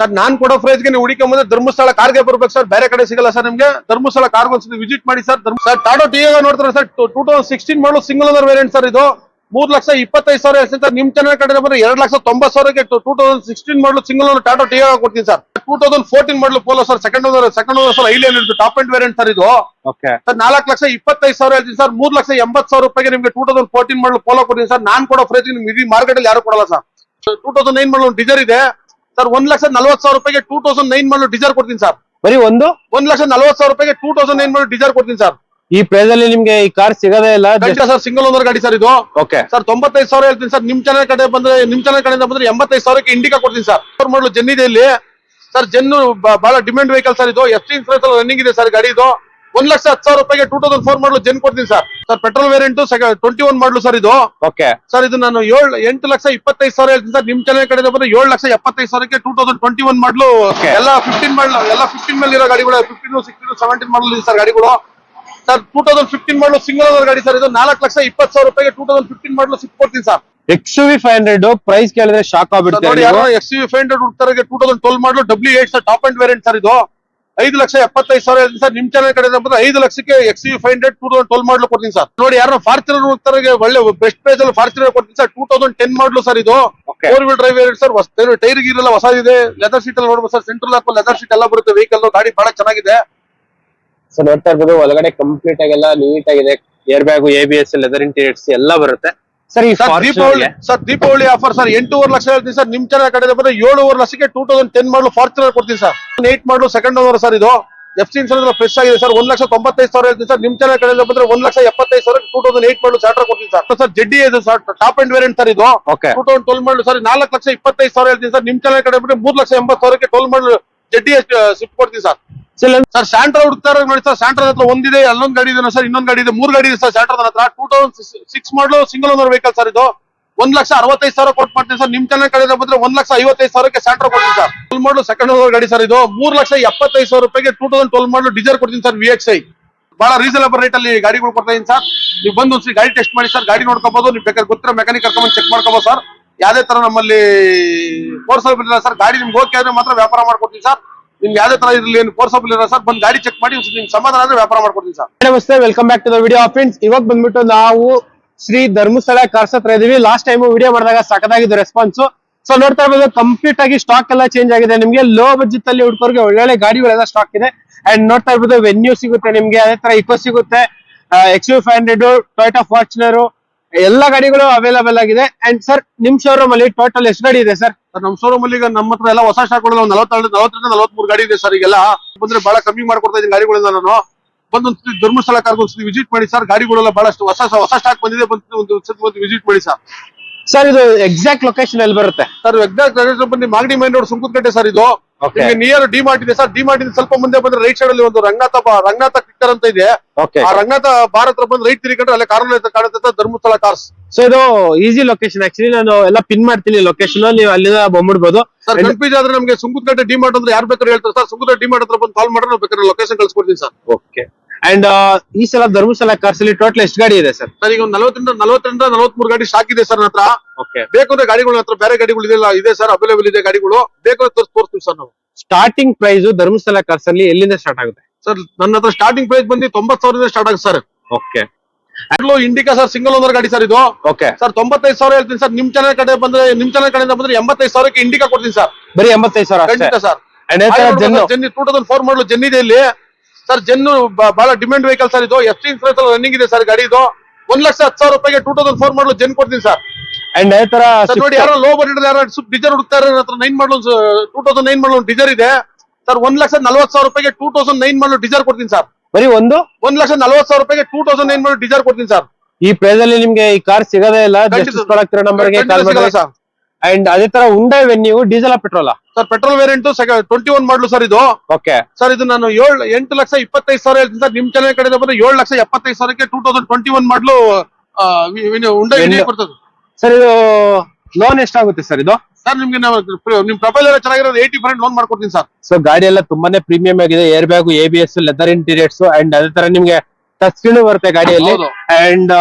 Sir ನಾನ್ ಕೊಡೋ ಪ್ರೈಸ್ಗೆ ನೀವು ಹುಡುಕೊಂಬಂದ್ರೆ ಧರ್ಮಸ್ಥಳ ಕಾರ್ಗೆ ಬರ್ಬೇಕು ಸರ್. ಬೇರೆ ಕಡೆ ಸಿಗಲ್ಲ ಸರ್ ನಿಮ್ಗೆ. ಧರ್ಮಸ್ಥಳ ಕಾರ್ಗೆ ಒಂದ್ಸತಿ ವಿಸಿಟ್ ಮಾಡಿ ಸರ್. ಸರ್ ಟಾಟೋ ಟಿಯಾಗ ನೋಡ್ತಾರೆ sir. Two thousand sixteen model single owner variant sir ಇದು. ಮೂರ್ ಲಕ್ಷ ಇಪ್ಪತ್ತೈದು ಸಾವಿರ ಸರ್ ನಿಮ್ ಚೆನ್ನಾಗಿ ಕಡೆ ಬಂದ್ರೆ ಎರಡ್ ಲಕ್ಷ ತೊಂಬತ್ ಸಾವಿರಕ್ಕೆ two thousand sixteen model single owner Tata Tiago ಕೊಡ್ತೀನಿ sir. Two thousand fourteen model Polo sir. Second owner second owner sir ಐಲಿಯನ್ ಇರುತ್ತೆ ಟಾಪ್ ಎಂಡ್ ವೇರಿಯಂಟ್ ಸರ್ ಇದು. ಓಕೆ ಸರ್ ನಾಲ್ಕು ಲಕ್ಷ ಇಪ್ಪತ್ತೈದು ಸಾವಿರ ಹೇಳ್ತೀನಿ ಸರ್. ಮೂರ್ ಲಕ್ಷ ಎಂಬತ್ ಸಾವಿರ ರೂಪಾಯಿಗೆ ನಿಮ್ಗೆ two thousand fourteen model Polo ಕೊಡ್ತೀನಿ ಸರ್. ನಾನ್ ಕೊಡೋ ಫ್ರೇಜ್ ನಿಮ್ಗೆ ಇಡೀ ಮಾರ್ಕೆಟ್ ಅಲ್ಲಿ ಯಾರು ಕೊಡಲ್ಲ sir. Two thousand nine model Dzire ಇದೆ. ಸರ್ ಒಂದ್ ಲಕ್ಷ ನಲ್ವತ್ ಸಾವಿರ ರೂಪಾಯಿಗೆ two thousand nine model Dzire ಕೊಡ್ತೀನಿ ಸರ್. ಬರೀ ಒಂದು? ಒಂದ್ ಲಕ್ಷ ನಲ್ವತ್ ಸಾವಿರ ರೂಪಾಯಿಗೆ two thousand nine model Dzire ಕೊಡ್ತೀನಿ ಸರ್. ಈ ಪ್ರೈಸ್ ಅಲ್ಲಿ ನಿಮ್ಗೆ ಈ ಕಾರ್ ಸಿಗೋದೇ ಇಲ್ಲ ಖಂಡಿತ ಸರ್ ಸಿಂಗಲ್ ಓನರ್ ಗಾಡಿ ಸರ್ ಇದು. ಓಕೆ ಸರ್ ತೊಂಬತ್ತೈದು ಸಾವಿರ ಹೇಳ್ತೀನಿ ಸರ್ ನಿಮ್ ಚಾನಲ್ ಕಡೆ ಬಂದ್ರೆ ನಿಮ್ ಚಾನಲ್ ಕಡೆಯಿಂದ ಬಂದ್ರೆ ಎಂಬತ್ತೈದು ಸಾವಿರಕ್ಕೆ ಇಂಡಿಕಾ ಕೊಡ್ತೀನಿ ಸರ್. ಫೋರ್ ಮಾಡಲು ಜೆನ್ ಇದೆ ಇಲ್ಲಿ. ಸರ್ ಜೆನ್ನು ಬಹಳ ಡಿಮ್ಯಾಂಡ್ ವೆಹಿಕಲ್ ಸರ್ ಇದು. ಎಫ್ ಇನ್ಸೂರೆನ್ಸ್ ರನ್ನಿಂಗ್ ಇದೆ ಸರ್ ಗಾಡಿ ಇದು. ಒಂದ್ ಲಕ್ಷ ಹತ್ತು ಸಾವಿರ ರೂಪಾಯಿಗೆ two thousand four model Zen ಕೊಡ್ತೀನಿ sir. Sir petrol variant twenty one model sir ಇದು. ಓಕೆ ಸರ್ ಇದು ನಾನು ಏಳು ಎಂಟು ಲಕ್ಷ ಇಪ್ಪತ್ತೈದು ಸಾವಿರ ಹೇಳ್ತೀನಿ ಸರ್. ನಿಮ್ ಚೆನ್ನಾಗಿ ಕಡೆ ಬಂದ್ರೆ ಏಳು ಲಕ್ಷ ಎಪ್ಪತ್ತೈದು ಸಾವಿರಕ್ಕೆ ಟೂ ತೌಸಂಡ್ ಟ್ವೆಂಟಿ ಒನ್ ಮಾಡಲು. ಎಲ್ಲ ಫಿಫ್ಟೀನ್ ಮಾಡಲು ಎಲ್ಲ ಫಿಫ್ಟೀನ್ ಮೇಲೆ ಇರೋ ಗಾಡಿಗಳು ಫಿಫ್ಟೀನ್ ಸಿಕ್ಸ್ಟೀನ್ ಸೆವೆಂಟೀನ್ ಮಾಡಲು ಇದೆ ಸರ್ ಗಾಡಿಗಳು. Sir two thousand fifteen model single owner ಗಾಡಿ ಸರ್ ಇದು. ನಾಲ್ಕು ಲಕ್ಷ ಇಪ್ಪತ್ತು ಸಾವಿರ ರೂಪಾಯಿಗೆ two thousand fifteen model ಸಿಕ್ಕೊಡ್ತೀನಿ sir. X V five hundred price ಕೇಳಿದ್ರೆ ಶಾಕ್ ನೋಡಿ ಆಗ್ಬಿಡ್ತಾರೆ ಯಾರೋ X U five hundred ಹುಡ್ತಾರೆ two thousand twelve model W eight sir top end variant sir ಇದು. ಐದು ಲಕ್ಷ ಎಪ್ಪತ್ತೈದು ಸಾವಿರ ಸರ್. ನಿಮ್ ಚಾನಲ್ ಕಡೆ ಬಂದ್ರೆ ಐದು ಲಕ್ಷಕ್ಕೆ X U five hundred two thousand twelve model ಕೊಡ್ತೀನಿ ಸರ್. ನೋಡಿ ಯಾರು ಫಾರ್ಚುನರ್ ಹೋಗ್ತಾರೆ ಒಳ್ಳೆ ಬೆಸ್ಟ್ ಪ್ರೈಸ್ ಅಲ್ಲಿ ಫಾರ್ಚುನರ್ ಕೊಡ್ತೀನಿ sir. Two thousand ten model sir ಇದು. Four wheel drive sir. Tyre gear ಎಲ್ಲ ಹೊಸದಿದೆ ಲೆದರ್ ಸೀಟ್ ಅಲ್ಲಿ ನೋಡ್ಬೋದು ಸರ್. ಸೆಂಟ್ರಲ್ ಹಾಕೋ ಲೆದರ್ ಸೀಟ್ ಎಲ್ಲ ಬರುತ್ತೆ. ವೆಹಿಕಲ್ ಗಾಡಿ ಬಹಳ ಚೆನ್ನಾಗಿದೆ. ಸರ್ ನೋಡ್ತಾ ಇರ್ಬೋದು ಒಳಗಡೆ ಕಂಪ್ಲೀಟ್ ಆಗಿ ಎಲ್ಲ ನೀಟ್ ಆಗಿದೆ. Air bag A B S leather interiors ಎಲ್ಲ ಬರುತ್ತೆ. ಸರ್ ಈ sir Deepavali sir Deepavali offer sir ಎಂಟೂವರೆ ಲಕ್ಷ ಹೇಳ್ತೀನಿ ಸರ್ ನಿಮ್ ಚೆನ್ನಾಗಿ ಕಡೆ ಬಂದ್ರೆ ಏಳುವರೆ ಲಕ್ಷಕ್ಕೆ two thousand ten model Fortuner ಕೊಡ್ತೀನಿ sir. Eight model second owner sir ಇದು. ಎಫ್ ಸಿ ಇನ್ಸೂರೆನ್ಸ್ ಫ್ರೆಶ್ ಆಗಿದೆ ಸರ್ ಒಂದ್ ಲಕ್ಷ ತೊಂಬತ್ತೈದು ಸಾವಿರ ಹೇಳ್ತೀನಿ ಸರ್ ನಿಮ್ ಚೆನ್ನಾಗಿ ಕಡೆ ಬಂದ್ರೆ ಒಂದ್ ಲಕ್ಷ ಎಪ್ಪತ್ತೈದು ಸಾವಿರ two thousand eight model starter ಕೊಡ್ತೀನಿ ಸರ್. ಸರ್ ಜಡ್ಡಿ ಇದೆ sir top end variant sir ಇದು. Okay two thousand twelve model sir ನಾಲ್ಕು ಲಕ್ಷ ಇಪ್ಪತ್ತೈದು ಸಾವಿರ ಹೇಳ್ತೀನಿ ಸರ್ ನಿಮ್ ಚೆನ್ನಾಗಿ ಕಡೆ ಬಂದ್ರೆ ಮೂರ್ ಲಕ್ಷ ಎಂಬತ್ತು ಸಾವಿರಕ್ಕೆ ಟ್ವೆಲ್ ಮಾಡಲು ಜಡ್ಡಿ ಶಿಫ್ಟ್ ಕೊಡ್ತೀನಿ ಸರ್. ಸರ್ ಸ್ಯಾಂಟ್ರಾ ಹುಡುಕ್ತಾರೆ ನೋಡಿ ಸರ್ ಸ್ಯಾಂಟ್ರ ಹತ್ರ ಒಂದಿದೆ, ಅಲ್ಲೊಂದ್ ಗಾಡಿ ಇದೆ ಸರ್, ಇನ್ನೊಂದು ಗಾಡಿ ಇದೆ, ಮೂರ್ ಗಾಡಿ ಇದೆ ಸರ್ ಸ್ಯಾಂಟ್ರ ಹತ್ರ. Two thousand six model single owner vehicle sir ಇದು. ಒಂದ್ ಲಕ್ಷ ಅರವತ್ತೈದು ಸಾವಿರ ಕೊಟ್ಟು ಮಾಡ್ತೀನಿ ಸರ್, ನಿಮ್ ಚಾನಲ್ ಕಡೆ ಬಂದ್ರೆ ಒಂದ್ ಲಕ್ಷ ಐವತ್ತೈದು ಸಾವಿರಕ್ಕೆ ಸ್ಯಾಂಟ್ರ ಕೊಡ್ತೀನಿ sir. Twelve model second owner ಗಾಡಿ ಸರ್ ಇದು. ಮೂರ್ ಲಕ್ಷ ಎಪ್ಪತ್ತೈದು ಸಾವಿರ ರೂಪಾಯಿಗೆ two thousand twelve model diesel ಕೊಡ್ತೀನಿ ಸರ್ ವಿ ಎಕ್ಸ್ ಐ ಬಹಳ ರೀಸನಬಲ್ ರೇಟ್ ಅಲ್ಲಿ ಗಾಡಿಗಳು ಕೊಡ್ತಾ ಇದೀನಿ ಸರ್. ನೀವು ಬಂದು ಒಂದ್ಸರಿ ಗಾಡಿ ಟೆಸ್ಟ್ ಮಾಡಿ ಸರ್, ಗಾಡಿ ನೋಡ್ಕೋಬಹುದು ನೀವು ಬೇಕಾದ್ರೆ ಗೊತ್ತಿರೋ ಮೆಕ್ಯಾನಿಕ್ ಕರ್ಕೊಂಡು ಚೆಕ್ ಮಾಡ್ಕೋಬಹುದು ಸರ್. ಯಾವ್ದೇ ತರ ನಮ್ಮಲ್ಲಿ ಫೋರ್ಸ್ ಇಲ್ಲ ಸರ್, ಗಾಡಿ ನಿಮ್ಗೆ ಓಕೆ ಆದ್ರೆ ಮಾತ್ರ ವ್ಯಾಪಾರ ಮಾಡ್ಕೊಡ್ತೀನಿ ಸರ್. ನಿಮ್ಗೆ ಯಾವ್ದೇ ತರ ಇರಲಿ, ಏನು ಫೋರ್ಸಬಲ್ ಇಲ್ಲ ಸರ್, ಬಂದು ಗಾಡಿ ಚೆಕ್ ಮಾಡಿ ನಿಮ್ ನಿಮ್ಗೆ ಸಮಾಧಾನ ಆದ್ರೆ ವ್ಯಾಪಾರ ಮಾಡ್ಕೊಡ್ತೀನಿ ಸರ್. ನಮಸ್ತೆ welcome back to the video friends ಇವಾಗ ಬಂದ್ಬಿಟ್ಟು ನಾವು ಶ್ರೀ ಧರ್ಮಸ್ಥಳ ಕಾರ್ಸ್ ಹತ್ರ ಇದೀವಿ. ಲಾಸ್ಟ್ ಟೈಮ್ ವಿಡಿಯೋ ಮಾಡಿದಾಗ ಸಖತ್ತಾಗಿದ್ದು ರೆಸ್ಪಾನ್ಸ್ ಸೊ ನೋಡ್ತಾ ಇರ್ಬೋದು ಕಂಪ್ಲೀಟ್ ಆಗಿ ಸ್ಟಾಕ್ ಎಲ್ಲ ಚೇಂಜ್ ಆಗಿದೆ. ನಿಮ್ಗೆ ಲೋ ಬಜೆಟ್ ಅಲ್ಲಿ ಹುಡ್ಕೋರ್ಗೆ ಒಳ್ಳೊಳ್ಳೆ ಗಾಡಿಗಳೆಲ್ಲ ಸ್ಟಾಕ್ ಇದೆ. ಅಂಡ್ ನೋಡ್ತಾ ಇರ್ಬೋದು ವೆನ್ಯೂ ಸಿಗುತ್ತೆ ನಿಮ್ಗೆ, ಅದೇ ತರ ಇಕೋ ಸಿಗುತ್ತೆ. X U five hundred Toyota Fortuner ಎಲ್ಲ ಗಾಡಿಗಳು ಅವೈಲೇಬಲ್ ಆಗಿದೆ. ಅಂಡ್ ಸರ್ ನಿಮ್ ಶೋರೂಮ್ ಅಲ್ಲಿ ಟೋಟಲ್ ಎಷ್ಟು ಗಾಡಿ ಇದೆ ಸರ್ ನಮ್ ನಮ್ಮ ಶೋರೂಮ್ ಅಲ್ಲಿ ಈಗ ನಮ್ಮ ಹತ್ರ ಎಲ್ಲ ಹೊಸ ಸ್ಟಾಕ್ ಒಂದು ನಲವತ್ತೆರಡು ನಲವತ್ತರಿಂದ ನಲವತ್ಮೂರು ಗಾಡಿ ಇದೆ ಸರ್ ಈಗೆಲ್ಲ ಬಂದ್ರೆ ಬಹಳ ಕಮ್ಮಿ ಮಾಡ್ಕೊಡ್ತಾ ಇದ್ದೀನಿ ಗಾಡಿಗಳನ್ನ ನಾನು. ಬಂದು ಧರ್ಮಸ್ಥಳ ಕಾರ್ಗೆ ಒಂದ್ಸತಿ ವಿಸಿಟ್ ಮಾಡಿ ಸರ್ ಗಾಡಿಗಳೆಲ್ಲ ಬಹಳಷ್ಟು ಹೊಸ ಹೊಸ ಸ್ಟಾಕ್ ಬಂದಿದೆ. ಬಂದು ಒಂದು ವಿಸಿಟ್ ಮಾಡಿ ಸರ್ ಸರ್ ಇದು ಎಕ್ಸಾಕ್ಟ್ ಲೊಕೇಶನ್ ಎಲ್ಲಿ ಬರುತ್ತೆ? ಸರ್ ಎಕ್ಸಾಕ್ಟ್ ಬಂದು Magadi main road Sunkadakatte sir ಇದು. ನಿಮಗೆ ನಿಯರ್ ಡಿ ಮಾರ್ಟ್ ಇದೆ ಸರ್. ಡಿ ಮಾರ್ಟ್ ಇಂದ ಸ್ವಲ್ಪ ಮುಂದೆ ಬಂದ್ರೆ ರೈಟ್ ಸೈಡ್ ಅಲ್ಲಿ ಒಂದು ರಂಗನಾಥ ರಂಗನಾಥ ಕ್ಲಿಕ್ಕರ್ ಅಂತ ಇದೆ. ಆ ರಂಗನಾಥ ಬಾರ್ ಹತ್ರ ಬಂದು ರೈಟ್ ತಿರುಗಿಕೊಂಡ್ರೆ ಅಲ್ಲೇ ಕಾರ್ ಕಾಣುತ್ತೆ ಧರ್ಮಸ್ಥಳ ಕಾರ್ಸ್ ಸೊ ಇದು ಈಸಿ ಲೊಕೇಶನ್ ಆಕ್ಚುಲಿ ನಾನು ಎಲ್ಲ ಪಿನ್ ಮಾಡ್ತೀನಿ ಲೊಕೇಶನ್ ನೀವು ಅಲ್ಲಿಂದ ಬಂದ್ಬಿಡ್ಬೋದು. ಸರ್ ಕನ್ಫ್ಯೂಸ್ ಆದ್ರೆ ನಮಗೆ ಸುಂಕುತ್ಕಟ್ಟೆ ಡಿ ಮಾರ್ಟ್ ಅಂದ್ರೆ ಯಾರು ಬೇಕಾದ್ರೆ ಹೇಳ್ತಾರೆ. ಸರ್ ಸುಂಕುತ್ಕಟ್ಟೆ ಡಿ ಮಾರ್ಟ್ ಹತ್ರ ಬಂದು ಕಾಲ್ ಮಾಡ್ರೆ ನಾವು ಬೇಕಾದ್ರೆ ಲೊಕೇಶನ್ ಕಳ್ಸ್ಕೊಡ್ತೀನಿ ಸರ್. ಓಕೆ ಅಂಡ್ ಈ ಸಲ ಧರ್ಮಸ್ಥಳ ಕಾರ್ಸಲ್ಲಿ ಟೋಟಲ್ ಎಷ್ಟು ಗಾಡಿ ಇದೆ ಸರ್ ಸರ್ ಈಗ ಒಂದು ನಲವತ್ತರಿಂದ ನಲವತ್ತರಿಂದ ನಲವತ್ಮೂರು ಗಾಡಿ ಸ್ಟಾಕ್ ಇದೆ ಸರ್ ನನ್ನ ಹತ್ರ. ಓಕೆ ಬೇಕು ಅಂದ್ರೆ ಗಾಡಿಗಳ ಹತ್ರ ಬೇರೆ ಗಾಡಿಗಳು ಇದೆಲ್ಲ ಇದೆ ಸರ್ ಅವೈಲೇಬಲ್ ಇದೆ ಗಾಡಿಗಳು. ಬೇಕು ಅಂದ್ರೆ ತೋರ್ಸ್- ತೋರಿಸ್ತೀವಿ ಸರ್ ನಾವು. ಸ್ಟಾರ್ಟಿಂಗ್ ಪ್ರೈಸ್ ಧರ್ಮಸ್ಥಳ ಕಾರ್ಸಲ್ಲಿ ಎಲ್ಲಿಂದ ಸ್ಟಾರ್ಟ್ ಆಗುತ್ತೆ? ಸರ್ ನನ್ನ ಹತ್ರ ಸ್ಟಾರ್ಟಿಂಗ್ ಪ್ರೈಸ್ ಬಂದು ತೊಂಬತ್ ಸಾವಿರದಿಂದ ಸ್ಟಾರ್ಟ್ ಆಗುತ್ತೆ sir okay Indica sir single owner ಗಾಡಿ ಸರ್ ಇದು. ಓಕೆ ಸರ್ ತೊಂಬತ್ತೈದು ಸಾವಿರ ಹೇಳ್ತೀನಿ ಸರ್ ನಿಮ್ ಚಾನಲ್ ಕಡೆ ಬಂದ್ರೆ ನಿಮ್ ಚಾನಲ್ ಕಡೆಯಿಂದ ಬಂದ್ರೆ ಎಂಬತ್ತೈದು ಸಾವಿರಕ್ಕೆ ಇಂಡಿಕಾ ಕೊಡ್ತೀನಿ ಸರ್ ಬರೀ ಎಂಬತ್ತೈದು ಸಾವಿರ ಖಂಡಿತ sir and two thousand four model Zen ಇದೆ ಇಲ್ಲಿ. ಸರ್ ಜೆನ್ ಬಹಳ ಡಿಮ್ಯಾಂಡ್ ವೆಹಿಕಲ್ ಸರ್ ಇದು. ಎಫ್ ಇನ್ಸೂರೆನ್ಸ್ ರನ್ನಿಂಗ್ ಇದೆ ಸರ್ ಗಾಡಿ ಇದು. ಒಂದ್ ಲಕ್ಷ ಹತ್ತು ಸಾವಿರ ರೂಪಾಯಿಗೆ ಟೂ ತೌಸಂಡ್ ಫೋರ್ ಮಾಡಲು ಜನ್ ಕೊಡ್ತೀನಿ ಸರ್. ಅಂಡ್ ಅದೇ ತರ ಸರ್ ನೋಡಿ ಯಾರೋ ಲೋ ಬಜೆಟ್ ಯಾರೋ ಡಿಸರ್ ಹುಡುಕ್ತಾರೆ ಹತ್ರ nine model two thousand nine ಮಾಡಲು ಡಿಸರ್ ಇದೆ. ಸರ್ ಒಂದ್ ಲಕ್ಷ ನಲ್ವತ್ತು ಸಾವಿರ ರೂಪಾಯಿಗೆ ಟೂ ತೌಸಂಡ್ ನೈನ್ ಮಾಡಲು ಡಿಸರ್ ಕೊಡ್ತೀನಿ ಸರ್. ಬರೀ ಒಂದು? ಒಂದ್ ಲಕ್ಷ ನಲ್ವತ್ತು ಸಾವಿರ ರೂಪಾಯಿಗೆ ಟೂ ತೌಸಂಡ್ ನೈನ್ ಮಾಡಲು ಡಿಸರ್ ಕೊಡ್ತೀನಿ ಸರ್. ಈ ಪ್ರೈಸ್ ಅಲ್ಲಿ ನಿಮ್ಗೆ ಈ ಕಾರ್ ಸಿಗೋದೇ ಇಲ್ಲ ನಂಬರ್ಗೆ ಕಾಲ್ ಮಾಡಿ. ಸರ್. ಅಂಡ್ ಅದೇ ತರ Hyundai Venue diesel petrol sir petrol variant twenty one model sir ಇದು. ಓಕೆ ಸರ್ ಇದು ನಾನು ಏಳು ಎಂಟು ಲಕ್ಷ ಇಪ್ಪತ್ತೈದು ಸಾವಿರ ಹೇಳ್ತೀನಿ ಸರ್. ನಿಮ್ ಚಾನಲ್ ಕಡೆ ಬಂದ್ರೆ ಏಳು ಲಕ್ಷ ಎಪ್ಪತ್ತೈದು ಸಾವಿರಕ್ಕೆ ಟೂ ತೌಸಂಡ್ ಟ್ವೆಂಟಿ ಒನ್ ಮಾಡಲು ಉಂಡ ಏನು? ಬರ್ತದೆ ಸರ್ ಇದು ಲೋನ್ ಎಷ್ಟಾಗುತ್ತೆ ಸರ್ ಇದು? ಸರ್ ನಿಮ್ಗೆ ನಿಮ್ ಪ್ರೊಫೈಲ್ ಎಲ್ಲ ಚೆನ್ನಾಗಿರೋದು ಏಯ್ಟಿ ಪರ್ಸೆಂಟ್ ಲೋನ್ ಮಾಡ್ಕೊಡ್ತೀನಿ ಸರ್. ಸೊ ಗಾಡಿ ಎಲ್ಲ ತುಂಬಾನೇ ಪ್ರೀಮಿಯಂ ಆಗಿದೆ. Air bag A B S leather interiors and ಅದೇ ತರ ನಿಮ್ಗೆ ಟಚ್ ಸ್ಕ್ರೀನ್ ಬರುತ್ತೆ ಗಾಡಿಯಲ್ಲಿ. ಅಂಡ್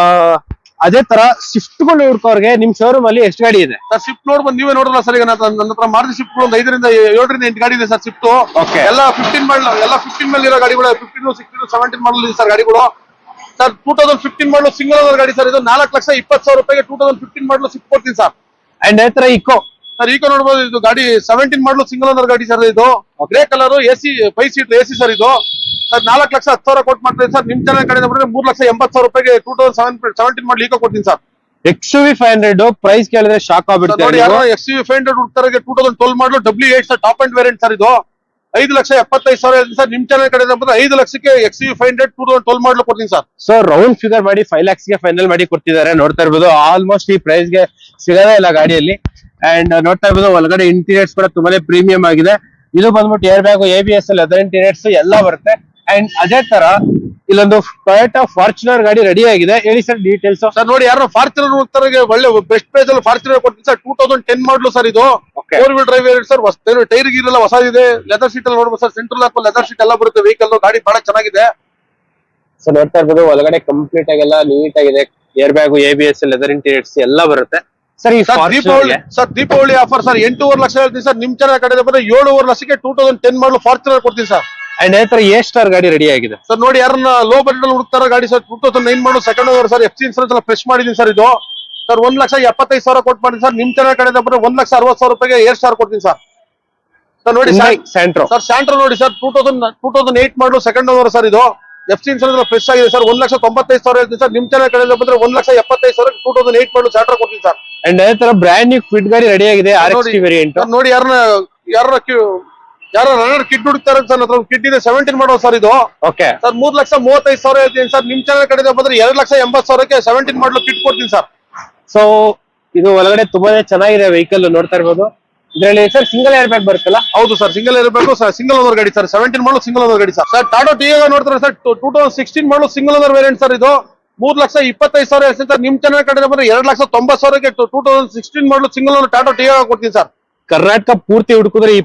ಅದೇ ತರ ಶಿಫ್ಟ್ಗಳು ಹುಡ್ಕೋರ್ಗೆ ನಿಮ್ ಶೋರೂಮ್ ಅಲ್ಲಿ ಎಷ್ಟು ಗಾಡಿ ಇದೆ? ಸರ್ ಶಿಫ್ಟ್ ನೋಡ್ಬೋದು ನೀವೇ ನೋಡಲ್ಲ ಸರ್ ಈಗ ನನ್ನ ಹತ್ರ ಮಾರುತಿ ಶಿಫ್ಟ್ ಒಂದು ಐದರಿಂದ ಏಳರಿಂದ ಎಂಟು ಗಾಡಿ ಇದೆ ಸರ್ ಶಿಫ್ಟ್ Okay. ಎಲ್ಲ ಫಿಫ್ಟೀನ್ ಮಾಡಲ್ ಎಲ್ಲ ಫಿಫ್ಟೀನ್ ಮೇಲೆ ಇರೋ ಗಾಡಿಗಳು ಫಿಫ್ಟೀನ್ ಸಿಕ್ಸ್ಟೀನ್ ಸೆವೆಂಟೀನ್ ಮಾಡಲ್ ಇದೆ ಸರ್ ಗಾಡಿಗಳು. Sir two thousand fifteen model single owner ಗಾಡಿ ಸರ್ ಇದು ನಾಲ್ಕು ಲಕ್ಷ ಇಪ್ಪತ್ತು ಸಾವಿರ ರೂಪಾಯಿಗೆ two thousand fifteen model Swift ಕೊಡ್ತೀನಿ ಸರ್ ಅಂಡ್ ಅದೇ ತರ ಇಕೋ ಸರ್ ಇಕೋ ನೋಡ್ಬೋದು ಇದು ಗಾಡಿ ಸೆವೆಂಟೀನ್ ಮಾಡಲು ಸಿಂಗಲ್ ಓನರ್ ಗಾಡಿ ಸರ್ ಇದು. Grey colour A C five seat A C sir ಇದು. ಸರ್ ನಾಲ್ಕು ಲಕ್ಷ ಹತ್ತು ಸಾವಿರ ಕೊಟ್ಟು ಮಾಡ್ತೀನಿ ಸರ್. ನಿಮ್ ಚಾನಲ್ ಕಡೆ ಬಂದ್ರೆ ಮೂರ್ ಲಕ್ಷ ಎಂಬತ್ತು ಸಾವಿರ ರೂಪಾಯಿಗೆ ಟೂ ತೌಸಂಡ್ ಸೆವೆನ್ ಸೆವೆಂಟೀನ್ ಮಾಡಿ ಈಗ ಕೊಡ್ತೀನಿ sir. X V five hundred price ಕೇಳಿದ್ರೆ ಶಾಕ್ ಆಗ್ಬಿಟ್ಟು X U five hundred ಹುಡ್ತಾರೆ two thousand twelve model W eight sir top end variant sir ಇದು. ಐದು ಲಕ್ಷ ಎಪ್ಪತ್ತೈದು ಸಾವಿರ ಸರ್. ನಿಮ್ ಚಾನಲ್ ಕಡೆ ಬಂದ್ರೆ ಐದು ಲಕ್ಷಕ್ಕೆ X U five hundred two thousand twelve model ಕೊಡ್ತೀನಿ ಸರ್. ಸರ್ ರೌಂಡ್ ಫಿಗರ್ ಮಾಡಿ ಫೈವ್ ಲ್ಯಾಕ್ಸ್ಗೆ ಫೈನಲ್ ಮಾಡಿ ಕೊಡ್ತಿದ್ದಾರೆ. ನೋಡ್ತಾ ಇರ್ಬೋದು ಆಲ್ಮೋಸ್ಟ್ ಈ ಪ್ರೈಸ್ಗೆ ಸಿಗದೇ ಇಲ್ಲ ಗಾಡಿಯಲ್ಲಿ. ಅಂಡ್ ನೋಡ್ತಾ ಇರ್ಬೋದು ಒಳಗಡೆ ಇಂಟೀರಿಯರ್ಸ್ ಕೂಡ ತುಂಬಾನೇ ಪ್ರೀಮಿಯಂ ಆಗಿದೆ. ಇದು ಬಂದ್ಬಿಟ್ಟು air bag A B S leather interiors ಎಲ್ಲ ಬರುತ್ತೆ. ಅಂಡ್ ಅದೇ ತರ ಇಲ್ಲೊಂದು ಟೊಯೋಟಾ ಫಾರ್ಚುನರ್ ಗಾಡಿ ರೆಡಿ ಆಗಿದೆ. ಹೇಳಿ ಸರ್ ಡೀಟೇಲ್ಸ್ ಸರ್ ನೋಡಿ ಯಾರು ಫಾರ್ಚುನರ್ ಹೋಗ್ತಾರೆ ಒಳ್ಳೆ ಬೆಸ್ಟ್ ಪ್ರೈಸ್ ಅಲ್ಲಿ ಫಾರ್ಚುನರ್ ಕೊಡ್ತೀನಿ sir two thousand ten model sir ಇದು. ಫೋರ್ ವೀಲ್ ಡ್ರೈವ್ ಹೇಳಿ ಸರ್ ಟೈರ್ ಗೀರ್ ಎಲ್ಲ ಇದೆ. ಲೆದರ್ ಸೀಟ್ ಅಲ್ಲಿ ನೋಡ್ಬೋದು ಸರ್ ಸೆಂಟ್ರಲ್ ಹಾಕೋ ಲೆದರ್ ಸೀಟ್ ಎಲ್ಲ ಬರುತ್ತೆ. ವೆಹಿಕಲ್ ಗಾಡಿ ಬಹಳ ಚೆನ್ನಾಗಿದೆ. ಸರ್ ನೋಡ್ತಾ ಇರ್ಬೋದು ಒಳಗಡೆ ಕಂಪ್ಲೀಟ್ ಆಗೆಲ್ಲ ನೀಟ್ ಆಗಿದೆ. Air bag A B S leather interiors ಎಲ್ಲ ಬರುತ್ತೆ. Sir Deepavali sir Deepavali offer sir ಎಂಟೂವರೆ ಲಕ್ಷ ಹೇಳ್ತೀನಿ ಸರ್ ನಿಮ್ ಚೆನ್ನಾಗಿ ಕಡೆ ಬಂದ್ರೆ ಏಳುವರೆ ಲಕ್ಷಕ್ಕೆ two thousand ten model Fortuner ಕೊಡ್ತೀನಿ ಸರ್ ಅಂಡ್ ಅದೇ ತರ ಎ ಸ್ಟಾರ್ ಗಾಡಿ ರೆಡಿ ಆಗಿದೆ. ಸರ್ ನೋಡಿ ಯಾರನ್ನ ಲೋ ಬಜೆಟ್ ಅಲ್ಲಿ ಹುಡುಕ್ತಾರ ಗಾಡಿ sir two thousand nine model second owner sir F C insurance ಎಲ್ಲ ಫ್ರೆಶ್ ಮಾಡಿದೀನಿ ಸರ್ ಇದು. ಸರ್ ಒಂದ್ ಲಕ್ಷ ಎಪ್ಪತ್ತೈದು ಸಾವಿರ ಕೊಟ್ಟು ಮಾಡಿ ಸರ್ ನಿಮ್ ಚಾನಲ್ ಕಡೆ ಬಂದ್ರೆ ಒಂದ್ ಲಕ್ಷ ಅರವತ್ತು ಸಾವಿರ ರೂಪಾಯಿಗೆ ಏರ್ ಸ್ಟಾರ್ ಕೊಡ್ತೀನಿ ಸರ್ ಸರ್ ನೋಡಿ ಸ್ಯಾಂಟ್ರೋ ಸರ್ ಸ್ಯಾಂಟ್ರೋ ನೋಡಿ sir two thousand two thousand eight model second owner sir ಇದು. ಎಫ್ ಸಿ ಇನ್ಸೂರೆನ್ಸ್ ಫ್ರೆಶ್ ಆಗಿದೆ ಸರ್ ಒಂದ್ ಲಕ್ಷ ತೊಂಬತ್ತೈದು ಸಾವಿರ ಹೇಳ್ತೀನಿ ಸರ್ ನಿಮ್ ಚಾನಲ್ ಕಡೆ ಬಂದ್ರೆ ಒಂದ್ ಲಕ್ಷ ಎಪ್ಪತ್ತೈದು ಸಾವಿರ two thousand eight model Santro ಕೊಡ್ತೀನಿ ಸರ್ ಅಂಡ್ ಅದೇ ತರ ಬ್ರ್ಯಾಂಡ್ ನ್ಯೂ ಫಿಟ್ ಗಾಡಿ ರೆಡಿ ಆಗಿದೆ ಆರ್ ಎಕ್ಸ್ ವೇರಿಯಂಟ್ ನೋಡಿ ಯಾರನ್ನ ಯಾರ ಯಾರ ರನ್ನರ್ ಕಿಟ್ ಹುಡುಕ್ತಾರೆ ಸರ್ ಹತ್ರ ಕಿಟ್ ಇದೆ ಸೆವೆಂಟೀನ್ ಮಾಡೋ ಸರ್ ಇದು. ಓಕೆ ಸರ್ ಮೂರ್ ಲಕ್ಷ ಮೂವತ್ತೈದು ಸಾವಿರ ಹೇಳ್ತೀನಿ ಸರ್ ನಿಮ್ ಚಾನಲ್ ಕಡೆ ಬಂದ್ರೆ ಎರಡ್ ಲಕ್ಷ ಎಂಬತ್ತು ಸಾವಿರಕ್ಕೆ ಸೆವೆಂಟೀನ್ ಮಾಡಲು ಕಿಟ್ ಕೊಡ್ತೀನಿ ಸರ್ ಸೊ ಇದು ಒಳಗಡೆ ತುಂಬಾನೇ ಚೆನ್ನಾಗಿದೆ ವೆಹಿಕಲ್ ನೋಡ್ತಾ ಇರ್ಬೋದು. ಇದರಲ್ಲಿ ಸರ್ ಸಿಂಗಲ್ ಏರ್ ಬ್ಯಾಗ್ ಬರುತ್ತಲ್ಲ? ಹೌದು sir single air sir single owner ಗಾಡಿ sir seventeen model single owner ಗಾಡಿ ಸರ್ ಸರ್ ಟಾಟಾ ಟಿಯಾಗ ನೋಡ್ತಾರೆ sir two thousand sixteen model single owner variant sir ಇದು. ಮೂರ್ ಲಕ್ಷ ಇಪ್ಪತ್ತೈದು ಸಾವಿರ ಸರ್ ನಿಮ್ ಚಾನಲ್ ಕಡೆ ಬಂದ್ರೆ ಎರಡ್ ಲಕ್ಷ ತೊಂಬತ್ತು ಸಾವಿರಕ್ಕೆ ಟೂ ತೌಸಂಡ್ ಸಿಕ್ಸ್ಟೀನ್ ಮಾಡಲು ಸಿಂಗಲ್ ಓನರ್ ಟಾಟಾ ಟಿಯಾಗ ಕೊಡ್ತೀನಿ ಸರ್ ಕರ್ನಾಟಕ ಪೂರ್ತಿ ಹುಡುಕಿದ್ರೆ ಈ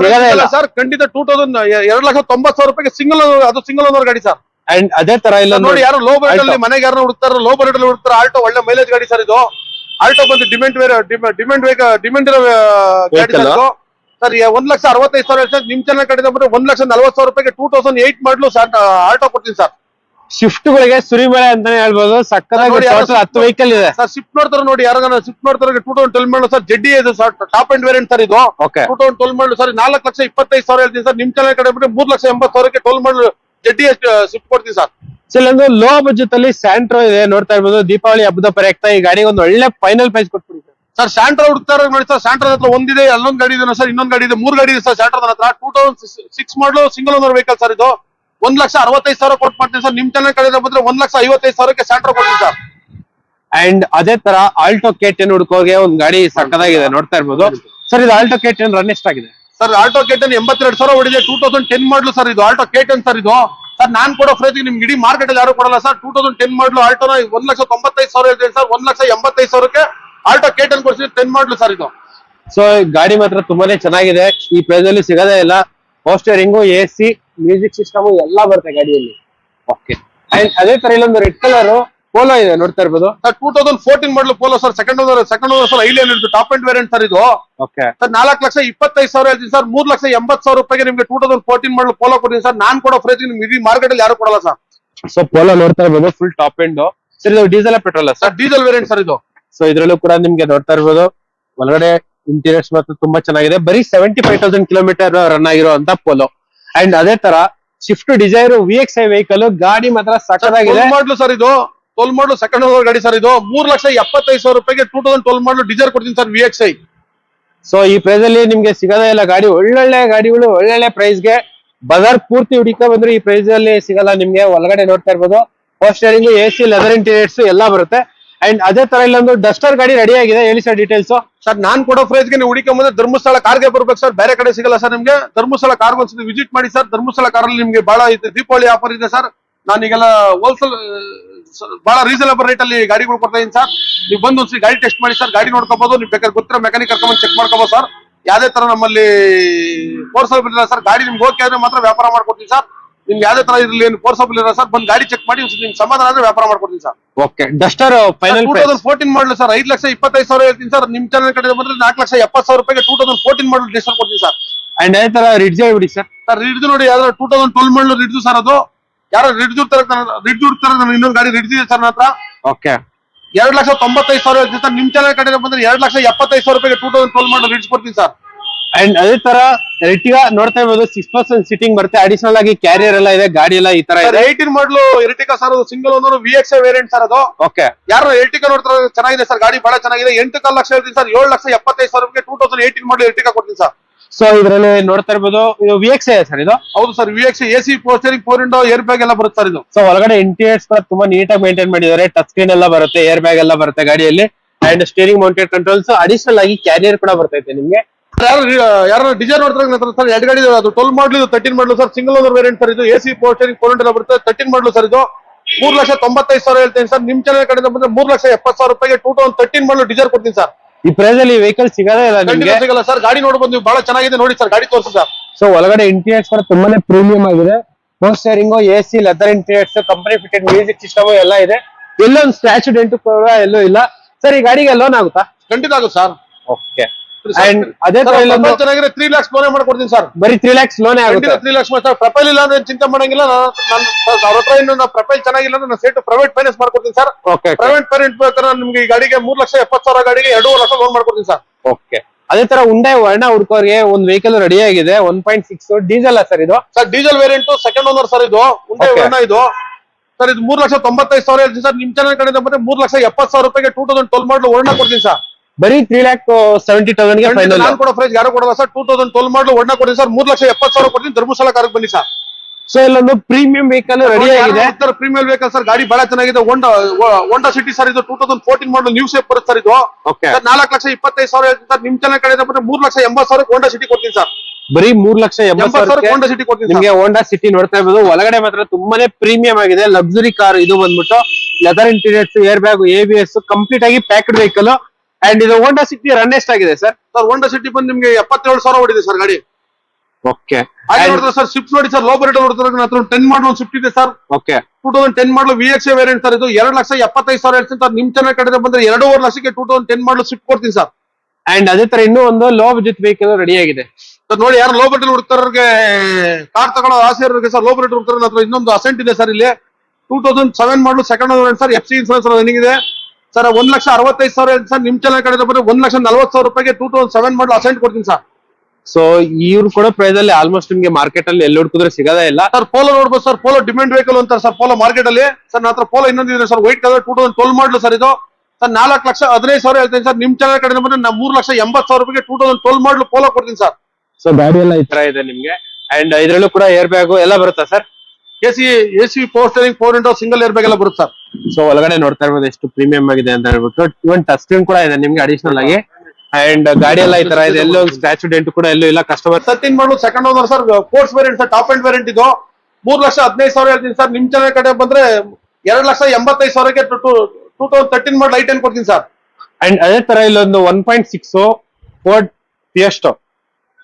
ಸಿಗದೇ ಇಲ್ಲ. ಸರ್ ಖಂಡಿತ ಟೂ ತೌಸಂಡ್ ಎರಡ್ ಲಕ್ಷ ತೊಂಬತ್ ಸಾವಿರ ರೂಪಾಯಿ ಸಿಂಗಲ್ ಅದು ಸಿಂಗಲ್ ಓನರ್ ಗಾಡಿ ಸರ್ ಅಂಡ್ ಅದೇ ತರ ಇಲ್ಲ ನೋಡಿ ಯಾರು ಲೋ ಬಜೆಟ್ ಅಲ್ಲಿ. ಮನೆಗೆ ಯಾರು ಹುಡುಕ್ತಾರ ಲೋ ಬಜೆಟ್ ಅಲ್ಲಿ ಹುಡುಕ್ತಾರ ಆಲ್ಟೋ ಒಳ್ಳೆ ಮೈಲೇಜ್ ಗಾಡಿ ಸರ್ ಇದು. ಆಲ್ಟೋ ಬಂದು ಡಿಮೆಂಟ್ ವೇರ್ ಡಿಮೆಂಟ್ ವೇಗ ಡಿಮೆಂಟ್ ಇರೋ ಗಾಡಿ ಸರ್ ಸರ್ ಒಂದ್ ಲಕ್ಷ ಅರವತ್ತೈದು ಸಾವಿರ ಸರ್ ನಿಮ್ ಚೆನ್ನಾಗಿ ಕಡೆ ಬಂದ್ರೆ ಒಂದ್ ಲಕ್ಷ ನಲವತ್ತು ಸಾವಿರ ರೂಪಾಯಿಗೆ two thousand eight model Alto ಕೊಡ್ತೀನಿ ಸರ್ ಶಿಫ್ಟ್ ಗಳಿಗೆ ಸುರಿಮಳೆ ಅಂತಾನೆ ಹೇಳ್ಬೋದು. ಸಕ್ಕತ್ತಾಗಿ ಟೋಟಲ್ ಹತ್ತು ವೆಹಿಕಲ್ ಇದೆ. ಸರ್ ಶಿಫ್ಟ್ ನೋಡ್ತಾರೆ ನೋಡಿ ಯಾರು ಶಿಫ್ಟ್ ನೋಡ್ತಾರೆ two thousand twelve model sir ZDi ಇದು sir top end variant sir ಇದು. Okay two thousand twelve model sir ನಾಲ್ಕು ಲಕ್ಷ ಇಪ್ಪತ್ತೈದು ಸಾವಿರ ಹೇಳ್ತೀನಿ ಸರ್. ನಿಮ್ ಚಾನಲ್ ಕಡೆ ಬಿಟ್ಟು ಮೂರ್ ಲಕ್ಷ ಎಂಬತ್ತು ಸಾವಿರಕ್ಕೆ ಟ್ವೆಲ್ ಮಾಡಲು ಜಡ್ಡಿ ಶಿಫ್ಟ್ ಕೊಡ್ತೀನಿ ಸರ್. ಸರ್ ಒಂದು ಲೋ ಬಜೆಟ್ ಅಲ್ಲಿ ಸ್ಯಾಂಟ್ರೋ ಇದೆ. ನೋಡ್ತಾ ಇರ್ಬೋದು. ದೀಪಾವಳಿ ಹಬ್ಬದ ಪ್ರಯಕ್ತ ಈ ಗಾಡಿಗೆ ಒಂದು ಒಳ್ಳೆ ಫೈನಲ್ ಪ್ರೈಸ್ ಕೊಟ್ಬಿಡಿ ಸರ್ ಸ್ಯಾಂಟ್ರೋ ಹುಡುಕ್ತಾರೆ ನೋಡಿ ಸರ್. ಸ್ಯಾಂಟ್ರೋ ಹತ್ರ ಒಂದಿದೆ ಅಲ್ಲೊಂದು ಗಾಡಿ ಇದೆ ಸರ್. ಇನ್ನೊಂದು ಗಾಡಿ ಇದೆ ಮೂರು ಗಾಡಿ ಇದೆ ಸರ್. ಸ್ಯಾಂಟ್ರಾ ಹತ್ರ two thousand six model single owner vehicle sir ಇದು. ಒಂದ್ ಲಕ್ಷ ಅರವತ್ತೈದು ಸಾವಿರ ಕೊಟ್ಟು ಮಾಡ್ತೀನಿ ಸರ್. ನಿಮ್ ಚಾನಲ್ ಕಡೆ ಬಂದ್ರೆ ಒಂದ್ ಲಕ್ಷ ಐವತ್ತೈದು ಸಾವಿರಕ್ಕೆ ಸ್ಯಾಂಟ್ರಾ ಕೊಡ್ತೀನಿ ಸರ್. ಅಂಡ್ ಅದೇ ತರ ಆಲ್ಟೋ ಕೆ ಟೆನ್ ಹುಡುಕೋರ್ಗೆ ಒಂದ್ ಗಾಡಿ ಸಕ್ಕದಾಗಿದೆ ನೋಡ್ತಾ ಇರ್ಬೋದು. ಸರ್ ಇದು ಆಲ್ಟೋ ಕೆ ಟೆನ್ ರನ್ ಎಷ್ಟಾಗಿದೆ? ಸರ್ ಆಲ್ಟೋ ಕೇಟನ್ ಎಂಬತ್ತೆರಡು ಸಾವಿರ ಹೊಡಿದೆ two thousand ten model sir ಇದು. ಆಲ್ಟೋ ಕೇಟನ್ ಸರ್ ಇದು. ಸರ್ ನಾನ್ ಕೊಡೋ ಪ್ರೈಸ್ಗೆ ನಿಮ್ಗೆ ಇಡೀ ಮಾರ್ಕೆಟ್ ಅಲ್ಲಿ ಯಾರು ಕೊಡಲ್ಲ sir. Two thousand ten model ಆಲ್ಟೋನ ಒಂದ್ ಲಕ್ಷ ತೊಂಬತ್ತೈದು ಸಾವಿರ ಇದೆ ಸರ್. ಒಂದ್ ಲಕ್ಷ ಎಂಬತ್ತೈದು ಸಾವಿರಕ್ಕೆ ಆಲ್ಟೋ ಅನ್ ಕೊಡ್ಸಿ ಟೆನ್ ಮಾಡ್ಲು ಸರ್ ಇದು. ಸೊ ಗಾಡಿ ಮಾತ್ರ ತುಂಬಾನೇ ಚೆನ್ನಾಗಿದೆ. ಈ ಪ್ರೈಸ್ ಅಲ್ಲಿ ಸಿಗದೇ ಇಲ್ಲ. Power steering A C music system ಎಲ್ಲ ಬರುತ್ತೆ ಗಾಡಿಯಲ್ಲಿ. ಓಕೆ ಅಂಡ್ ಅದೇ ತರ ಇಲ್ಲೊಂದು ರೆಡ್ ಕಲರ್ ಪೋಲೋ ಇದೆ ನೋಡ್ತಾ ಇರ್ಬೋದು. Sir two thousand fourteen model Polo sir second owner second owner sir ಐಲಿಯನ್ ಇರುತ್ತೆ ಟಾಪ್ ಅಂಡ್ ವೇರಿಯಂಟ್ ಸರ್ ಇದು. ಓಕೆ ಸರ್ ನಾಲ್ಕು ಲಕ್ಷ ಇಪ್ಪತ್ತೈದು ಸಾವಿರ ಹೇಳ್ತೀನಿ ಸರ್ ಮೂರ್ ಲಕ್ಷ ಎಂಬತ್ತು ಸಾವಿರ ರೂಪಾಯಿಗೆ ನಿಮ್ಗೆ two thousand fourteen model Polo ಕೊಡ್ತೀನಿ ಸರ್ ನಾನ್ ಕೊಡೋ ಪ್ರೈಸ್ ನಿಮ್ಗೆ ಇಡೀ ಮಾರ್ಕೆಟ್ ಅಲ್ಲಿ ಯಾರು ಕೊಡಲ್ಲ ಸರ್ ಸೊ ಪೋಲೋ ನೋಡ್ತಾ ಇರ್ಬೋದು ಫುಲ್ ಟಾಪ್ ಎಂಡ್ ಸರ್ ಇದು diesel petrol sir sir diesel variant sir ಇದು. ಸೊ ಇದರಲ್ಲೂ ಕೂಡ ನಿಮ್ಗೆ ನೋಡ್ತಾ ಇರ್ಬೋದು. ಒಳಗಡೆ ಇಂಟೀರಿಯರ್ಸ್ ಮಾತ್ರ ತುಂಬಾ ಚೆನ್ನಾಗಿದೆ. ಬರೀ seventy five thousand kilometre run ಆಗಿರುವಂತ ಪೋಲೋ ಅಂಡ್ ಅದೇ ತರ Swift Dzire V X I vehicle ಗಾಡಿ ಮಾತ್ರ ಸಕ್ಕದಾಗಿದೆ ಮಾಡ್ಲು ಸರ್ ಇದು. ಟೋಲ್ ಮಾಡಲು ಸೆಕೆಂಡ್ ಹೋಗೋ ಗಾಡಿ ಸರ್ ಇದು. ಮೂರ್ ಲಕ್ಷ ಎಪ್ಪತ್ತೈದು ಸಾವಿರ ರೂಪಾಯಿಗೆ two thousand twelve model Dzire ಕೊಡ್ತೀನಿ sir V X I so ಈ ಪ್ರೈಸ್ ಅಲ್ಲಿ ನಿಮ್ಗೆ ಸಿಗೋದೇ ಇಲ್ಲ ಗಾಡಿ. ಒಳ್ಳೊಳ್ಳೆ ಗಾಡಿಗಳು ಒಳ್ಳೊಳ್ಳೆ ಪ್ರೈಸ್ಗೆ ಬಜಾರ್ ಪೂರ್ತಿ ಹುಡುಕ ಬಂದ್ರೆ ಈ ಪ್ರೈಸ್ ಅಲ್ಲಿ ಸಿಗಲ್ಲ. ನಿಮ್ಗೆ ಒಳಗಡೆ ನೋಡ್ತಾ ಇರ್ಬೋದು. Power steering A C leather interiors ಎಲ್ಲ ಬರುತ್ತೆ. ಅಂಡ್ ಅದೇ ತರ ಇಲ್ಲೊಂದು ಡಸ್ಟರ್ ಗಾಡಿ ರೆಡಿ ಆಗಿದೆ. ಹೇಳಿ ಸರ್ ಡೀಟೇಲ್ಸ್ ಸರ್ ನಾನ್ ಕೊಡೋ ಪ್ರೈಸ್ಗೆ ನೀವು ಹುಡುಕೊಂಬಂದ್ರೆ ಧರ್ಮಸ್ಥಳ ಕಾರ್ಗೆ ಬರ್ಬೇಕು ಸರ್ ಬೇರೆ ಕಡೆ ಸಿಗಲ್ಲ ಸರ್ ನಿಮ್ಗೆ. ಧರ್ಮಸ್ಥಳ ಕಾರ್ ಒಂದ್ಸತಿ ವಿಸಿಟ್ ಮಾಡಿ ಸರ್ ಧರ್ಮಸ್ಥಳ ಕಾರಲ್ಲಿ ನಿಮ್ಗೆ ಬಹಳ ದೀಪಾವಳಿ ಆಫರ್ ಇದೆ ಸರ್ ನಾನೀಗೆಲ್ಲ ಹೋಲ್ಸೇಲ್ ಬಹಳ ರೀಸನಬಲ್ ರೇಟ್ ಅಲ್ಲಿ ಗಾಡಿಗಳು ಕೊಡ್ತಾ ಸರ್ ನೀವು ಬಂದು ಒಂದ್ಸತಿ ಗಾಡಿ ಟೆಸ್ಟ್ ಮಾಡಿ ಸರ್ ಗಾಡಿ ನೋಡ್ಕೋಬಹುದು ನೀವು ಬೇಕಾದ್ರೆ ಗೊತ್ತಿರೋ ಮೆಕ್ಯಾನಿಕ್ ಕರ್ಕೊಂಡ್ ಚೆಕ್ ಮಾಡ್ಕೋಬಹುದು ಸರ್ ಯಾವ್ದೇ ತರ ನಮ್ಮಲ್ಲಿ ಕೋರ್ಸಲ್ ಬಿಟ್ಟಿಲ್ಲ ಸರ್ ಗಾಡಿ ನಿಮ್ಗೆ ಓಕೆ ಆದ್ರೆ ಮಾತ್ರ ವ್ಯಾಪಾರ ಮಾಡ್ಕೊಡ್ತೀನಿ ಸರ್ ನಿಮ್ಗೆ ಯಾವ್ದೇ ತರ ಇರಲಿ ಏನು ಫೋರ್ಸಬಲ್ ಇರೋ ಸರ್ ಬಂದ್ ಗಾಡಿ ಚೆಕ್ ಮಾಡಿ ನಿಮ್ಗೆ ಸಮಾಧಾನ ಆದ್ರೆ ವ್ಯಾಪಾರ ಮಾಡ್ಕೊಡ್ತೀನಿ sir okay Duster final two thousand fourteen model sir ಐದು ಲಕ್ಷ ಇಪ್ಪತ್ತೈದು ಸಾವಿರ ಹೇಳ್ತೀನಿ ಸರ್ ನಿಮ್ ಚಾನಲ್ ಕಡೆ ಬಂದ್ರೆ ನಾಲ್ಕು ಲಕ್ಷ ಎಪ್ಪತ್ತು ಸಾವಿರ ರೂಪಾಯಿಗೆ two thousand fourteen model discount ಕೊಡ್ತೀನಿ ಸರ್ ಅಂಡ್ ಅದೇ ತರ ರಿಡ್ಜ್ ಬಿಡಿ ಸರ್ ಸರ್ ರಿಡ್ದು ನೋಡಿ ಯಾವ್ದಾರ ಟೂ ತೌಸಂಡ್ ಟ್ವೆಲ್ ಮಾಡಲು ರಿಡ್ದು ಸರ್ ಅದು. ಯಾರು ರಿಡ್ದು ತರ ರಿಡ್ದು ತರ ನಾನು ಇನ್ನೊಂದು ಗಾಡಿ ರಿಡ್ಜ್ ಇದೆ ಸರ್ ನನ್ನ ಹತ್ರ. ಓಕೆ ಎರಡು ಲಕ್ಷ ತೊಂಬತ್ತೈದು ಸಾವಿರ ಹೇಳ್ತೀನಿ ಸರ್ ನಿಮ್ ಚಾನಲ್ ಕಡೆ ಬಂದ್ರೆ ಎರಡು ಲಕ್ಷ ಎಪ್ಪತ್ತೈದು ಸಾವಿರ ರೂಪಾಯಿಗೆ two thousand twelve model Ritz ಕೊಡ್ತೀನಿ ಸರ್ ಅಂಡ್ ಅದೇ ತರ ಎರ್ಟಿಗ ನೋಡ್ತಾ ಇರ್ಬೋದು ಸಿಕ್ಸ್ ಪರ್ಸೆಂಟ್ ಸಿಟ್ಟಿಂಗ್ ಬರುತ್ತೆ. ಅಡಿಷನಲ್ ಆಗಿ ಕ್ಯಾರಿಯರ್ ಎಲ್ಲ ಇದೆ ಗಾಡಿ ಎಲ್ಲ ಈ ತರ ಇದೆ. ಏಯ್ಟೀನ್ ಮಾಡಲು ಎರ್ಟಿಕಾ ಸರ್ ಅದು ಸಿಂಗಲ್ ಒಂದು ವಿ ಎಕ್ಸ್ ವೇರಿಯಂಟ್ ಸರ್ ಅದು. ಓಕೆ ಯಾರು ಎರ್ಟಿಕಾ ನೋಡ್ತಾರೆ ಚೆನ್ನಾಗಿದೆ ಸರ್ ಗಾಡಿ ಬಹಳ ಚೆನ್ನಾಗಿದೆ. ಎಂಟು ಕಾಲ್ ಲಕ್ಷ ಹೇಳ್ತೀನಿ ಸರ್ ಏಳು ಲಕ್ಷ ಎಪ್ಪತ್ತೈದು ಸಾವಿರ ರೂಪಾಯಿಗೆ ಟೂ ತೌಸಂಡ್ ಏಯ್ಟೀನ್ ಮಾಡಲು ಎರ್ಟಿಕಾ ಕೊಡ್ತೀನಿ ಸರ್ ಸೊ ಇದ್ರಲ್ಲಿ ನೋಡ್ತಾ ಇರ್ಬೋದು ಇದು ವಿ ಎಕ್ಸ್ ಸರ್ ಇದು? ಹೌದು sir V X A C power steering power window air bag ಎಲ್ಲ ಬರುತ್ತೆ ಸರ್ ಇದು. ಸೊ ಒಳಗಡೆ ಇಂಟೀರಿಯರ್ಸ್ ಕೂಡ ತುಂಬಾ ನೀಟಾಗಿ ಮೇಂಟೈನ್ ಮಾಡಿದ್ದಾರೆ. ಟಚ್ ಸ್ಕ್ರೀನ್ ಎಲ್ಲ ಬರುತ್ತೆ ಏರ್ ಬ್ಯಾಗ್ ಎಲ್ಲ ಬರುತ್ತೆ ಗಾಡಿಯಲ್ಲಿ. And steering mounted controls additional ಆಗಿ ಕ್ಯಾರಿಯರ್ ಕೂಡ ಬರ್ತೈತೆ ನಿಮ್ಗೆ. ಯಾರು ಯಾರು ಡಿಸೈನ್ ನೋಡ್ತಾರೆ ಸರ್ ಎರಡು ಗಾಡಿ ಅದು ಟ್ವೆಲ್ ಮಾಡಲು ಇದು thirteen model sir single owner variant sir ಇದು A C power steering four hundred ಬರುತ್ತೆ ತರ್ಟೀನ್ ಮಾಡಲು ಸರ್ ಇದು. ಮೂರು ಲಕ್ಷ ತೊಂಬತ್ತೈದು ಸಾವಿರ ಹೇಳ್ತೀನಿ ಸರ್. ನಿಮ್ ಚಾನಲ್ ಕಡೆಯಿಂದ ಬಂದ್ರೆ ಮೂರು ಲಕ್ಷ ಎಪ್ಪತ್ತು ಸಾವಿರ ರೂಪಾಯಿಗೆ two thousand thirteen model Dzire ಕೊಡ್ತೀನಿ ಸರ್. ಈ ಪ್ರೈಸ್ ಅಲ್ಲಿ ವೆಹಿಕಲ್ ಸಿಗೋದೇ ಇಲ್ಲ ನಿಮ್ಗೆ? ಸಿಗಲ್ಲ ಸರ್. ಗಾಡಿ ನೋಡಿ ನೀವು ಬಹಳ ಚೆನ್ನಾಗಿದೆ ನೋಡಿ ಸರ್ ಗಾಡಿ ತೋರಿಸಿ ಸರ್. ಸೊ ಒಳಗಡೆ ಇಂಟೀರಿಯರ್ಸ್ ಕೂಡ ತುಂಬಾನೇ ಪ್ರೀಮಿಯಂ ಆಗಿದೆ. Power steering A C leather interiors company fitted music system ಎಲ್ಲ ಇದೆ. ಎಲ್ಲೊಂದು ಸ್ಟ್ಯಾಚು ಡೆಂಟು ಕೂಡ ಎಲ್ಲೂ ಇಲ್ಲ. ಸರ್ ಈ ಗಾಡಿಗೆ ಲೋನ್ ಆಗುತ್ತಾ? ಖಂಡಿತ ಆಗುತ್ತೆ ಸರ್. ಓಕೆ ಅಂಡ್ ಅದೇ ಚೆನ್ನಾಗಿದೆ ತ್ರೀ ಲ್ಯಾಕ್ಸ್ ಲೋನೇ ಮಾಡ್ಕೊಡ್ತೀನಿ ಸರ್ ಬರೀ ತ್ರೀ ಲ್ಯಾಕ್ಸ್ ಲೋನೇ ಆಗುತ್ತೆ. ತ್ರೀ ಲ್ಯಾಕ್ಸ್ ಪ್ರೊಫೈಲ್ ಇಲ್ಲ ಅಂದ್ರೆ ಚಿಂತೆ ಮಾಡಂಗಿಲ್ಲ. ಅವ್ರ ಹತ್ರ ಇನ್ನು ಪ್ರೊಫೈಲ್ ಚೆನ್ನಾಗಿಲ್ಲ ಅಂದ್ರೆ ನಾನು ಸೇಟ್ ಪ್ರೈವೇಟ್ ಫೈನಾನ್ಸ್ ಮಾಡ್ಕೊಡ್ತೀನಿ ಸರ್ ಓಕೆ ಪ್ರೈವೇಟ್ ಫೈನಾನ್ಸ್ ಬೇಕಾದ್ರೆ ನಿಮ್ಗೆ ಈ ಗಾಡಿಗೆ ಮೂರ್ ಲಕ್ಷ ಎಪ್ಪತ್ತು ಸಾವಿರ ಗಾಡಿಗೆ ಎರಡೂವರೆ ಲಕ್ಷ ಲೋನ್ ಮಾಡ್ಕೊಡ್ತೀನಿ ಸರ್ ಓಕೆ ಅದೇ ತರ ಉಂಡೆ ವರ್ಣ ಹುಡ್ಕೋರ್ಗೆ ಒಂದ್ ವೆಹಿಕಲ್ ರೆಡಿ ಆಗಿದೆ. One point six diesel sir ಇದು? Sir diesel variant second owner sir ಇದು. ಉಂಡೆ. ವರ್ಣ ಇದು. ಸರ್ ಇದು ಮೂರ್ ಲಕ್ಷ ತೊಂಬತ್ತೈದು ಸಾವಿರ ಹೇಳ್ತೀನಿ ಸರ್ ನಿಮ್ ಚೆನ್ನಾಗಿ ಕಡೆ ಬಂದ್ರೆ ಮೂರ್ ಲಕ್ಷ ಎಪ್ಪತ್ತು ಸಾವಿರ ರೂಪಾಯಿಗೆ ಟೂ ತೌಸಂಡ್ ಟ್ವೆಲ್ ಮಾಡಲು ವರ್ಣ ಕೊಡ್ತೀನಿ ಸರ್ ಬರೀ ತ್ರೀ ಲ್ಯಾಕ್ ಸೆವೆಂಟಿ ತೌಸಂಡ್ಗೆ ಫೈನಲ್ ನಾನು ಕೊಡೋ ಪ್ರೈಸ್ ಯಾರು ಕೊಡಲ್ಲ ಸರ್ ಟೂ ತೌಸಂಡ್ ಟ್ವೆಲ್ ಮಾಡಲು ವರ್ಣ ಕೊಡ್ತೀನಿ ಸರ್ ಮೂರ್ ಲಕ್ಷ ಎಪ್ಪತ್ತು ಸಾವಿರ ಕೊಡ್ತೀನಿ. ಧರ್ಮಸ್ಥಳ ಕಾರಕ್ಕೆ ಬನ್ನಿ ಸರ್ ಸೊ ಇಲ್ಲೊಂದು ಪ್ರೀಮಿಯಂ ವೆಹಿಕಲ್ ರೆಡಿ ಆಗಿದೆ. ಪ್ರೀಮಿಯಂ ವೆಹಿಕಲ್ ಸರ್ ಗಾಡಿ ಬಹಳ ಚೆನ್ನಾಗಿದೆ. ಹೋಂಡಾ ಹೋಂಡಾ ಸಿಟಿ ಸರ್ ಇದು two thousand fourteen model new shape ಬರುತ್ತೆ ಸರ್ ಇದು. ನಾಲ್ಕು ಲಕ್ಷ ಇಪ್ಪತ್ತೈದು ಸಾವಿರ ಸರ್ ನಿಮ್ ಚೆನ್ನಾಗಿ ಕಡೆ ಬಂದ್ರೆ ಮೂರ್ ಲಕ್ಷ ಎಂಬತ್ತು ಸಾವಿರ ಹೋಂಡಾ ಸಿಟಿ ಕೊಡ್ತೀನಿ ಸರ್ ಬರೀ ಮೂರ್ ಲಕ್ಷ ಎಂಬತ್ತು ಸಾವಿರ ಹೋಂಡಾ ಸಿಟಿ ಕೊಡ್ತೀನಿ ನಿಮಗೆ ಹೋಂಡಾ ಸಿಟಿ ನೋಡ್ತಾ ಇರ್ಬೋದು. ಒಳಗಡೆ ಮಾತ್ರ ತುಂಬಾನೇ ಪ್ರೀಮಿಯಂ ಆಗಿದೆ. ಲಕ್ಸುರಿ ಕಾರ್ ಇದು ಬಂದ್ಬಿಟ್ಟು leather interiors air bag A B S complete ಆಗಿ ಪ್ಯಾಕ್ಡ್ ವೆಹಿಕಲ್ ಅಂಡ್ ಇದು ಹೋಂಡಾ ಸಿಟಿ ರನ್ ಎಷ್ಟಾಗಿದೆ ಸರ್ ಸರ್ ಹೋಂಡಾ ಸಿಟಿ ಬಂದು ನಿಮ್ಗೆ ಎಪ್ಪತ್ತೇಳು ಸಾವಿರ ಹೊಡಿದೆ ಸರ್ ಗಾಡಿ. ಓಕೆ ಹಾಗೆ ನೋಡಿದ್ರೆ ಸರ್ ಸ್ವಿಫ್ಟ್ ನೋಡಿ ಸರ್ ಲೋ ಬರೇಟ್ ನೋಡಿದ್ರೆ ಹತ್ರ ಟೆನ್ ಮಾಡಲ್ ಒಂದು ಸ್ವಿಫ್ಟ್ ಇದೆ sir okay two thousand ten model V X variant sir ಇದು ಎರಡು ಲಕ್ಷ ಎಪ್ಪತ್ತೈದು ಸಾವಿರ ಹೇಳ್ತೀನಿ ಸರ್ ನಿಮ್ ಚೆನ್ನಾಗಿ ಕಡೆ ಬಂದ್ರೆ ಎರಡೂವರೆ ಲಕ್ಷಕ್ಕೆ two thousand ten model Swift ಕೊಡ್ತೀನಿ ಸರ್ ಅಂಡ್ ಅದೇ ತರ ಇನ್ನೂ ಒಂದು ಲೋ ಬಜೆಟ್ ವೆಹಿಕಲ್ ರೆಡಿ ಆಗಿದೆ. ಸರ್ ನೋಡಿ ಯಾರು ಲೋ ಬರೇಟ್ ಹುಡುಕ್ತಾರವ್ರಿಗೆ ಕಾರ್ ತಗೊಳ್ಳೋ ಆಸೆ ಇರೋರಿಗೆ ಸರ್ ಲೋ ಬರೇಟ್ ಹುಡುಕ್ತಾರೆ ಹತ್ರ ಇನ್ನೊಂದು ಅಸೆಂಟ್ ಇದೆ ಸರ್ ಇಲ್ಲಿ. Two thousand seven model second sir F C insurance running ಇದೆ. ಸರ್ ಒಂದ್ ಲಕ್ಷ ಅರವತ್ತೈದು ಸಾವಿರ ಸರ್. ನಿಮ್ ಚಾನಲ್ ಕಡೆ ಬಂದ್ರೆ ಒಂದ್ ಲಕ್ಷ ನಲ್ವತ್ ಸಾವಿರ ರೂಪಾಯಿಗೆ two thousand seven model Accent ಕೊಡ್ತೀನಿ ಸರ್. ಸೊ ಇವ್ರು ಕೂಡ ಪ್ರೈಸ್ ಅಲ್ಲಿ ಆಲ್ಮೋಸ್ಟ್ ನಿಮ್ಗೆ ಮಾರ್ಕೆಟ್ ಅಲ್ಲಿ ಎಲ್ಲಿ ಹುಡುಕಿದ್ರೆ ಸಿಗೋದೇ ಇಲ್ಲ. ಸರ್ ಪೋಲೋ ನೋಡ್ಬೋದು ಸರ್. ಪೋಲೋ ಡಿಮ್ಯಾಂಡ್ ವೆಹಿಕಲ್ ಅಂತಾರೆ ಸರ್ ಪೋಲೋ ಮಾರ್ಕೆಟ್ ಅಲ್ಲಿ. ಸರ್ ನನ್ನ ಹತ್ರ ಪೋಲೋ ಇನ್ನೊಂದಿದೆ sir. White colour two thousand twelve model sir ಇದು. ಸರ್ ನಾಲ್ಕು ಲಕ್ಷ ಹದಿನೈದು ಸಾವಿರ ಹೇಳ್ತೀನಿ ಸರ್. ನಿಮ್ ಚಾನಲ್ ಕಡೆ ಬಂದ್ರೆ ನಾ ಮೂರು ಲಕ್ಷ ಎಂಬತ್ತು ಸಾವಿರ ರೂಪಾಯಿಗೆ two thousand twelve model Polo ಕೊಡ್ತೀನಿ ಸರ್. ಸೊ ಗಾಡಿ ಎಲ್ಲ ಈ ತರ ಇದೆ ನಿಮ್ಗೆ. ಅಂಡ್ ಇದ್ರಲ್ಲೂ ಕೂಡ ಏರ್ ಬ್ಯಾಗ್ ಎಲ್ಲ ಬರುತ್ತಾ sir? A C A C power steering power window single air bag ಎಲ್ಲ ಬರುತ್ತೆ ಸರ್. ಸೊ ಒಳಗಡೆ ನೋಡ್ತಾ ಇರ್ಬೋದು ಎಷ್ಟು ಪ್ರೀಮಿಯಂ ಆಗಿದೆ ಅಂತ ಹೇಳ್ಬಿಟ್ಟು ಇವನ್ ಟಚ್ ಸ್ಕ್ರೀನ್ ಕೂಡ ಇದೆ ನಿಮ್ಗೆ ಅಡಿಷನಲ್ ಆಗಿ. ಅಂಡ್ ಗಾಡಿ ಎಲ್ಲ ಈ ತರ ಇದೆ ಎಲ್ಲೋ ಸ್ಟ್ಯಾಚು ಡೆಂಟ್ ಕೂಡ ಎಲ್ಲೂ ಇಲ್ಲ ಕಸ್ಟಮರ್ ಸತ್ತಿನ್ ಮಾಡಲು ಸೆಕೆಂಡ್ ಓನರ್ ಸರ್ ಫೋರ್ಸ್ ವೇರಿಯಂಟ್ ಸರ್ ಟಾಪ್ ಎಂಡ್ ವೇರಿಯಂಟ್ ಇದು. ಮೂರು ಲಕ್ಷ ಹದಿನೈದು ಸಾವಿರ ಹೇಳ್ತೀನಿ ಸರ್ ನಿಮ್ ಚೆನ್ನಾಗಿ ಕಡೆ ಬಂದ್ರೆ ಎರಡು ಲಕ್ಷ ಎಂಬತ್ತೈದು ಸಾವಿರಕ್ಕೆ ಟೂ ತೌಸಂಡ್ ತರ್ಟೀನ್ ಮಾಡಿ ಲೈಟ್ ಏನ್ ಕೊಡ್ತೀನಿ ಸರ್. ಅಂಡ್ ಅದೇ ತರ ಇಲ್ಲೊಂದು one point six Ford Fiesta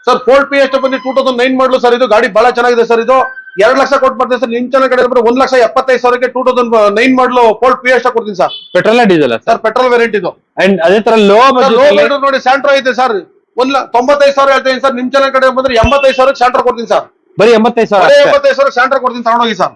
sir Ford Fiesta ಬಂದು two thousand nine model sir ಇದು ಗಾಡಿ ಬಹಳ ಚೆನ್ನಾಗಿದೆ ಸರ್ ಇದು. ಎರಡು ಲಕ್ಷ ಕೊಟ್ಟು ಬರ್ತೀನಿ ಸರ್. ನಿಮ್ ಚಾನಲ್ ಕಡೆ ಬಂದ್ರೆ ಒಂದ್ ಲಕ್ಷ ಎಪ್ಪತ್ತೈದು ಸಾವಿರಕ್ಕೆ two thousand nine model Ford Fiesta ಕೊಡ್ತೀನಿ sir. Petrol diesel sir? Petrol variant ಇದು. ಅಂಡ್ ಅದೇ ತರ ಲೋ ಲೋ ಬಜೆಟ್ ನೋಡಿ ಸ್ಯಾಂಟ್ರೋ ಐತೆ ಸರ್. ಒಂದ್ ತೊಂಬತ್ತೈದು ಸಾವಿರ ಹೇಳ್ತೀನಿ ಸರ್. ನಿಮ್ ಚಾನಲ್ ಕಡೆ ಬಂದ್ರೆ ಎಂಬತ್ತೈದು ಸಾವಿರ ಸ್ಯಾಂಟ್ರೋ ಕೊಡ್ತೀನಿ ಸರ್. ಬರೀ ಎಂಬತ್ತೈದು ಸಾವಿರ ಎಂಬತ್ತೈದು ಸಾವಿರ ಸ್ಯಾಂಟ್ರೋ ಕೊಡ್ತೀನಿ ತಗೊಂಡೋಗಿ ಸರ್.